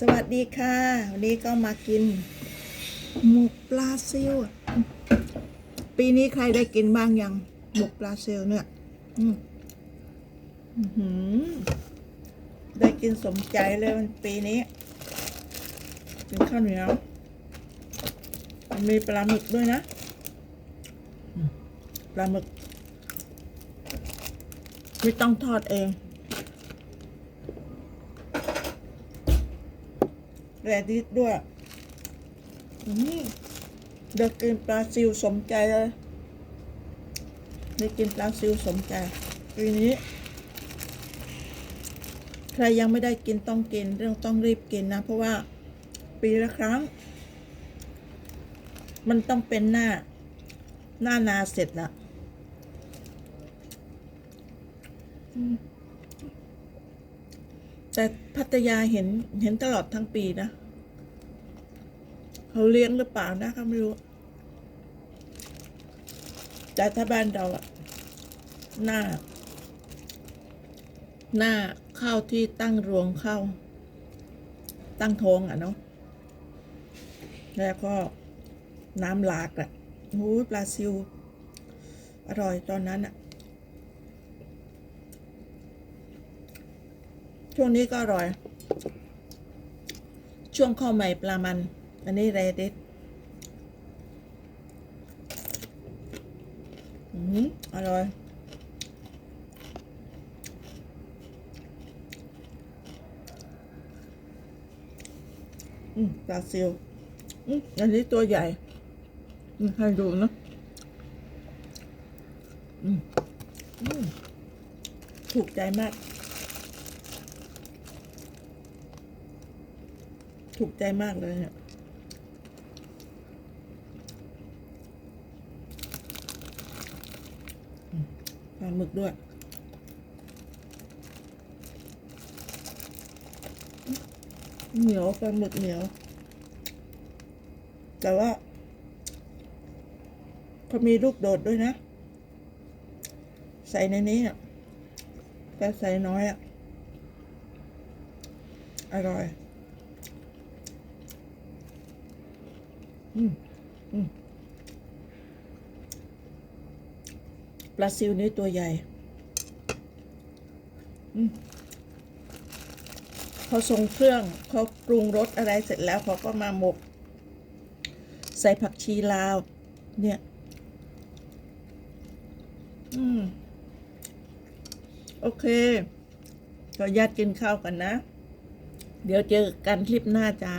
สวัสดีค่ะ วันนี้ก็มากิน หมกปลาซิลปีนี้ใครได้กินบ้างยัง หมกปลาซิลเนี่ยได้กินสมใจเลยมันปีนี้กินข้าวเหนียวมีปลาหมึกด้วยนะ ปลาหมึก ไม่ต้องทอดเอง แรดิสด้วยอืมเด็กกินปลาซิวสมใจเลยได้กินปลาซิวสมใจปีนี้ ใครยังไม่ได้กินต้องกินเรื่องต้องรีบกินนะ เพราะว่าปีละครั้ง มันต้องเป็นหน้า หน้านาเสร็จละอืม แต่พัทยาเห็นเห็นตลอดทั้งปีนะ เขาเลี้ยงหรือเปล่านะก็ไม่รู้ แต่ถ้าบ้านเราอะหน้า หน้าข้าวที่ตั้งรวงข้าวตั้งทงอะเนาะแล้วก็น้ำหลากอะโอ้ยปลาซิว อร่อยตอนนั้นอะ ช่วงนี้ก็อร่อย ช่วงข้าวใหม่ปลามัน อันนี้เรดิสอืมอร่อยอืมปลาซิลอืมอันนี้ตัวใหญ่ อืมให้ดูนะอืมอืมถูกใจมาก ถูกใจมากเลยเนี่ยปลาหมึกด้วยเหนียวปลาหมึกเหนียว แต่ว่าเขามีลูกโดดด้วยนะ ใส่ในนี้อะแต่ใส่น้อยอะ อร่อย อืมอืม ปลาซิวนี่ตัวใหญ่อืมเขาทรงเครื่องเขาปรุงรสอะไรเสร็จแล้วเขาก็มาหมก ใส่ผักชีลาว เนี่ย อืม โอเคก็ญาติกินข้าวกันนะ เดี๋ยวเจอกันคลิปหน้าจ้า